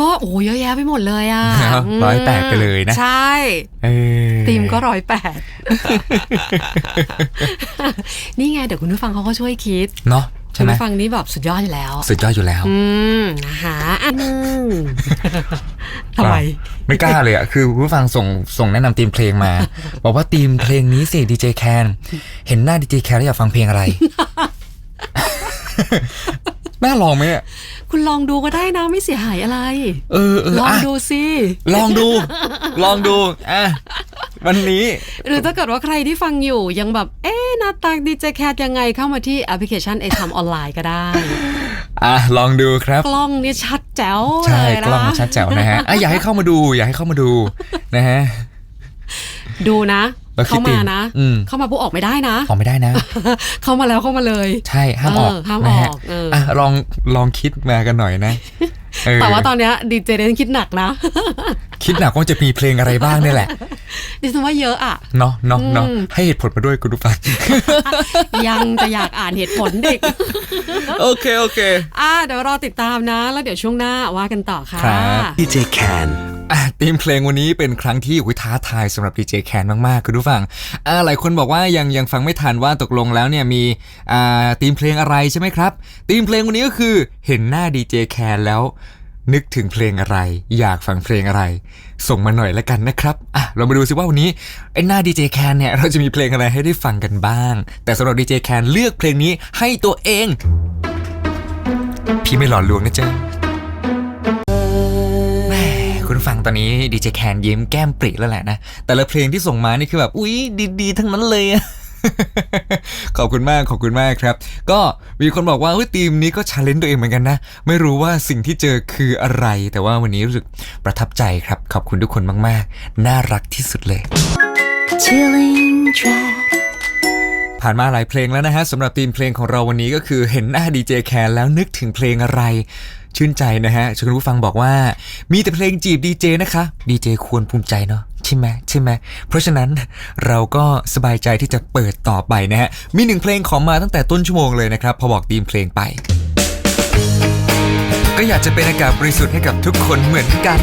ก็โอ้เยอะแยะไปหมดเลยอะครับมร้อยแปดไปเลยนะ ใช่เออทีมก็ร้อยแปดนี่ไงเดี๋ยวคุณผู้ฟังเขาก็ช่วยคิด เนาะใช่คุณไหมผู้ฟังนี่แบบสุดยอดอยู่แล้ว สุดยอดอยู่แล้ว อืมนะคะอันนึงทำไมไม่กล้าเลยอะคือผู้ฟังส่งส่งแนะนำทีมเพลงมา บอกว่าทีมเพลงนี้สิดีเจแคนเห็นหน้าดีเจแคนแล้วอยากฟังเพลงอะไร น่าลองไหมอะคุณลองดูก็ได้นะไม่เสียหายอะไร เออเออลองอะดูสิลองดู ลองดูอะวันนี้ หรือถ้าเกิดว่าใครที่ฟังอยู่ยังแบบ เอ๊ะหน้าตาดีเจแคทยังไงเข้ามาที่แอปพลิเคชันไอทำออนไลน์ก็ได้ อะลองดูครับ กล้องนี่ชัดแจ๋วใช่เลยนะกล้องมันชัดแจ๋วนะฮะอะอยากให้เข้ามาดู อยากให้เข้ามาดูนะฮะ ดูนะแล้วคิด เข้ามานะอืมเข้ามาปุ๊บออกไม่ได้นะออกไม่ได้นะ เข้ามาแล้วเข้ามาเลย ใช่ห้ามออกเออห้ามนะฮะออกเอออ่อะลองลองคิดมากันหน่อยนะเออแต่ว่าตอนเนี้ยดีเจเดนคิดหนักนะ คิดหนักว่าจะมีเพลงอะไรบ้างเนี่ยแหละดิฉันว่าเยอะอะเนาะเนาะเนาะอืมให้เหตุผลมาด้วยคุณผู้ฟังยังจะอยากอ่านเหตุผลเด็ก โอเค โอเค อะเดี๋ยวรอติดตามนะ แล้วเดี๋ยวช่วงหน้าว่ากันต่อค่ะครับดีเจแคนอะ ทีมเพลงวันนี้เป็นครั้งที่อุ๊ยท้าทายสำหรับดีเจแคนมากๆ คุณผู้ฟังอ่าหลายคนบอกว่ายังยังฟังไม่ทันว่าตกลงแล้วเนี่ยมีทีมเพลงอะไรใช่ไหมครับทีมเพลงวันนี้ก็คือเห็นหน้าดีเจแคนแล้วนึกถึงเพลงอะไร อยากฟังเพลงอะไร ส่งมาหน่อยละกันนะครับอะเรามาดูซิว่าวันนี้ไอ้หน้าดีเจแคนเนี่ยเราจะมีเพลงอะไรให้ได้ฟังกันบ้าง แต่สำหรับดีเจแคนเลือกเพลงนี้ให้ตัวเอง พี่ไม่หลอนลวงนะจ๊ะ ตอนนี้ดีเจแคนยิ้มแก้มปริแล้วแหละนะ แต่ละเพลงที่ส่งมานี่คือแบบ อุ๊ย ดีๆ ทั้งนั้นเลยขอบคุณมากขอบคุณมากครับ ก็มีคนบอกว่าเฮ้ยทีมนี้ก็ชาเลนจ์ตัวเองเหมือนกันนะ ไม่รู้ว่าสิ่งที่เจอคืออะไร แต่ว่าวันนี้รู้สึกประทับใจครับ ขอบคุณทุกคนมาก ๆ น่ารักที่สุดเลย Chilling track. ผ่านมาหลายเพลงแล้วนะฮะสำหรับทีมเพลงของเราวันนี้ก็คือเห็นหน้าดีเจแคนแล้วนึกถึงเพลงอะไร ชื่นใจนะฮะชคุณผู้ฟังบอกว่า มีแต่เพลงจีบดีเจนะคะดีเจควรภูมิใจเนาะใช่ไหมใช่ไหมเพราะฉะนั้นเราก็สบายใจที่จะเปิดต่อไปนะฮะมีหนึ่งเพลงขอมาตั้งแต่ต้นชั่วโมงเลยนะครับพอบอกทีมเพลงไป ก็อยากจะเป็นอากาศบริสุทธิ์ให้กับทุกคนเหมือนกัน